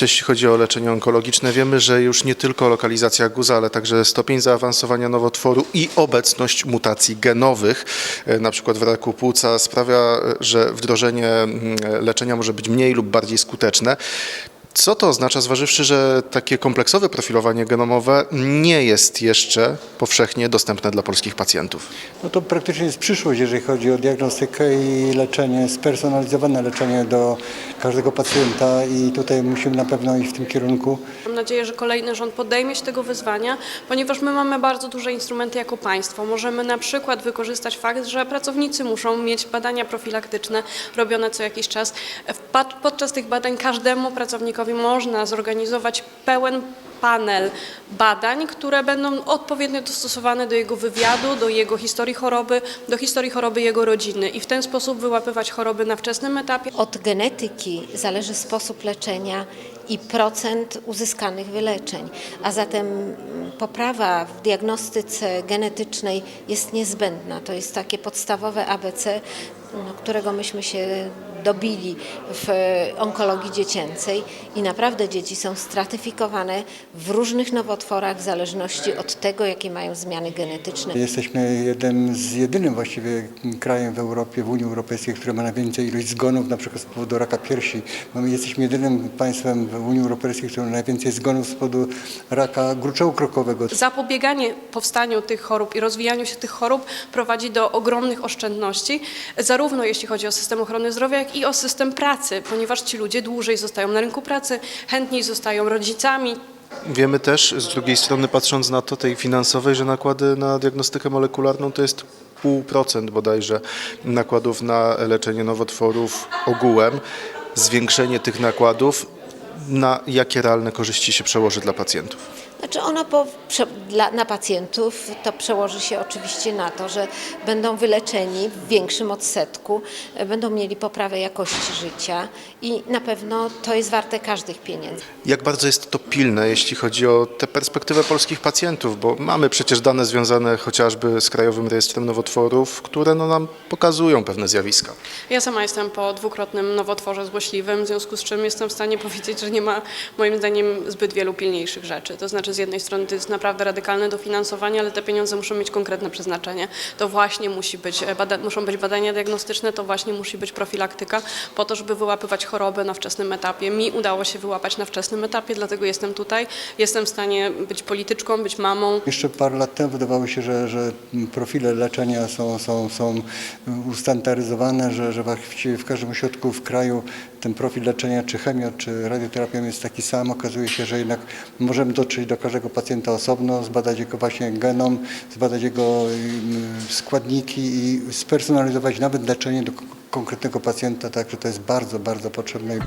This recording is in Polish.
Jeśli chodzi o leczenie onkologiczne, wiemy, że już nie tylko lokalizacja guza, ale także stopień zaawansowania nowotworu i obecność mutacji genowych, e, na przykład w raku płuca, sprawia, e, że wdrożenie mm, leczenia może być mniej lub bardziej skuteczne. Co to oznacza, zważywszy, że takie kompleksowe profilowanie genomowe nie jest jeszcze powszechnie dostępne dla polskich pacjentów? No to praktycznie jest przyszłość, jeżeli chodzi o diagnostykę i leczenie, spersonalizowane leczenie do każdego pacjenta i tutaj musimy na pewno iść w tym kierunku. Mam nadzieję, że kolejny rząd podejmie się tego wyzwania, ponieważ my mamy bardzo duże instrumenty jako państwo. Możemy na przykład wykorzystać fakt, że pracownicy muszą mieć badania profilaktyczne robione co jakiś czas. Podczas tych badań każdemu pracownikowi można zorganizować pełen panel badań, które będą odpowiednio dostosowane do jego wywiadu, do jego historii choroby, do historii choroby jego rodziny i w ten sposób wyłapywać choroby na wczesnym etapie. Od genetyki zależy sposób leczenia i procent uzyskanych wyleczeń, a zatem mm, poprawa w diagnostyce genetycznej jest niezbędna. To jest takie podstawowe ABC, no, którego myśmy się dobili w onkologii dziecięcej i naprawdę dzieci są stratyfikowane w różnych nowotworach w zależności od tego, jakie mają zmiany genetyczne. Jesteśmy jednym z jedynym właściwie krajem w Europie, w Unii Europejskiej, który ma najwięcej ilość zgonów na przykład z powodu raka piersi. Mamy, jesteśmy jedynym państwem w Unii Europejskiej, które ma najwięcej zgonów z powodu raka gruczołu krokowego. Zapobieganie powstaniu tych chorób i rozwijaniu się tych chorób prowadzi do ogromnych oszczędności, zarówno jeśli chodzi o system ochrony zdrowia, jak i o system pracy, ponieważ ci ludzie dłużej zostają na rynku pracy, chętniej zostają rodzicami, Wiemy też, z drugiej strony patrząc na to tej finansowej, że nakłady na diagnostykę molekularną to jest pół procent bodajże nakładów na leczenie nowotworów ogółem. Zwiększenie tych nakładów na jakie realne korzyści się przełoży dla pacjentów? Znaczy ono po, prze, dla, na pacjentów to przełoży się oczywiście na to, że będą wyleczeni w większym odsetku, e, będą mieli poprawę jakości życia i na pewno to jest warte każdych pieniędzy. Jak bardzo jest to pilne, jeśli chodzi o tę perspektywę polskich pacjentów, bo mamy przecież dane związane chociażby z Krajowym Rejestrem Nowotworów, które no, nam pokazują pewne zjawiska. Ja sama jestem po dwukrotnym nowotworze złośliwym, w związku z czym jestem w stanie powiedzieć, że nie ma moim zdaniem zbyt wielu pilniejszych rzeczy. To znaczy z jednej strony to jest naprawdę radykalne dofinansowanie, ale te pieniądze muszą mieć konkretne przeznaczenie. To właśnie musi być, e, bada, muszą być badania diagnostyczne, to właśnie musi być profilaktyka po to, żeby wyłapywać choroby na wczesnym etapie. Mi udało się wyłapać na wczesnym etapie, dlatego jestem tutaj. Jestem w stanie być polityczką, być mamą, Jeszcze parę lat temu wydawało się, że, że profile leczenia są, są, są ustandaryzowane, że, że w każdym ośrodku w kraju ten profil leczenia, czy chemio, czy radioterapią jest taki sam. Okazuje się, że jednak możemy dotrzeć do każdego pacjenta osobno, zbadać jego właśnie genom, zbadać jego składniki i spersonalizować nawet leczenie do konkretnego pacjenta, także to jest bardzo, bardzo potrzebne.